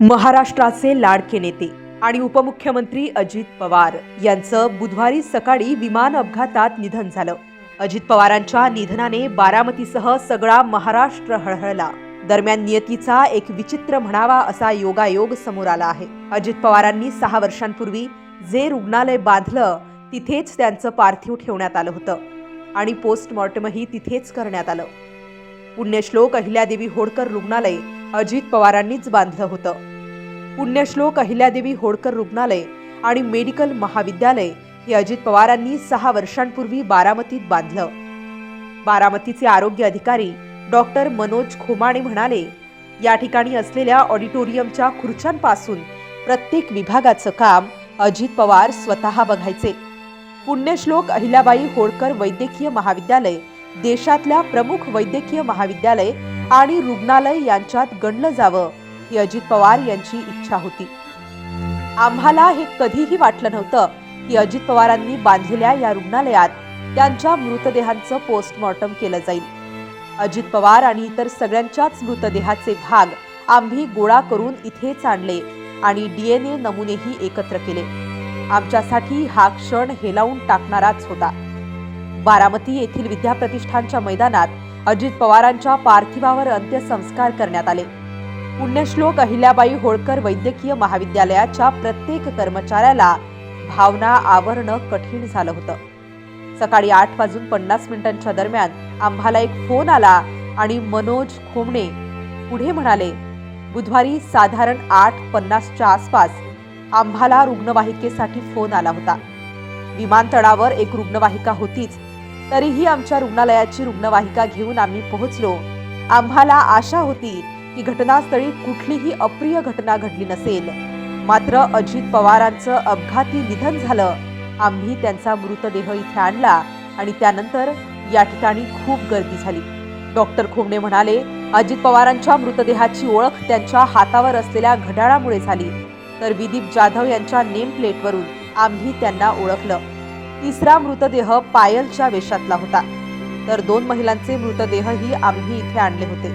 महाराष्ट्राचे लाडके नेते आणि उपमुख्यमंत्री अजित पवार यांचं बुधवारी सकाळी विमान अपघातात निधन झालं. अजित पवारांच्या निधनाने बारामतीसह सगळा महाराष्ट्र हळहळला. दरम्यान नियतीचा एक विचित्र म्हणावा असा योगायोग समोर आला आहे. अजित पवारांनी सहा वर्षांपूर्वी जे रुग्णालय बांधलं तिथेच त्यांचं पार्थिव ठेवण्यात आलं होतं आणि पोस्टमॉर्टमही तिथेच करण्यात आलं. पुण्यश्लोक अहिल्यादेवी होडकर रुग्णालय अजित पवारांनीच बांधलं होतं. पुण्यश्लोक अहिल्यादेवी होळकर रुग्णालय आणि मेडिकल महाविद्यालय हे अजित पवारांनी सहा वर्षांपूर्वी बारामतीत बांधलं. बारामतीचे आरोग्य अधिकारी डॉक्टर मनोज खोमाणे म्हणाले या ठिकाणी असलेल्या ऑडिटोरियमच्या खुर्च्यांपासून प्रत्येक विभागाचं काम अजित पवार स्वतः बघायचे. पुण्यश्लोक अहिल्याबाई होळकर वैद्यकीय महाविद्यालय देशातल्या प्रमुख वैद्यकीय महाविद्यालय आणि रुग्णालय यांच्यात गणलं जावं ही अजित पवार यांची इच्छा होती. आम्हाला हे कधीही वाटलं नव्हतं की अजित पवारांनी बांधलेल्या या रुग्णालयात त्यांच्या मृतदेहांचं पोस्टमॉर्टम केलं जाईल. अजित पवार आणि इतर सगळ्यांच्याच मृतदेहाचे भाग आम्ही गोळा करून इथेच आणले आणि डीएनए नमुनेही एकत्र केले. आमच्यासाठी हा क्षण हेलावून टाकणाराच होता. बारामती येथील विद्याप्रतिष्ठानच्या मैदानात अजित पवारांच्या पार्थिवावर अंत्यसंस्कार करण्यात आले. पुण्यश्लोक अहिल्याबाई होळकर वैद्यकीय महाविद्यालयाच्या प्रत्येक कर्मचाऱ्याला भावना आवरणं कठीण झालं होतं. सकाळी आठ वाजून पन्नास मिनिटांच्या दरम्यान आम्हाला एक फोन आला आणि मनोज खोमणे पुढे म्हणाले बुधवारी साधारण आठ पन्नासच्या आसपास आम्हाला रुग्णवाहिकेसाठी फोन आला होता. विमानतळावर एक रुग्णवाहिका होतीच. तरीही आमच्या रुग्णालयाची रुग्णवाहिका घेऊन आम्ही पोहोचलो. आम्हाला आशा होती की घटनास्थळी कुठलीही अप्रिय घटना घडली नसेल. मात्र अजित पवारांचं अपघाती निधन झालं. आम्ही त्यांचा मृतदेह इथे आणला आणि त्यानंतर या ठिकाणी खूप गर्दी झाली. डॉक्टर खोमणे म्हणाले अजित पवारांच्या मृतदेहाची ओळख त्यांच्या हातावर असलेल्या घड्याळामुळे झाली. तर विदीप जाधव यांच्या नेम प्लेटवरून आम्ही त्यांना ओळखलं. तिसरा मृतदेह पायलच्या वेशातला होता. तर दोन महिलांचे मृतदेहही आम्ही इथे आणले होते.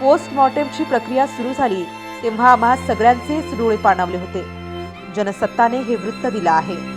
पोस्टमॉर्टेमची प्रक्रिया सुरू झाली तेव्हा आम्हा सगळ्यांचेच डोळे पाणावले होते. जनसत्ताने हे वृत्त दिलं आहे.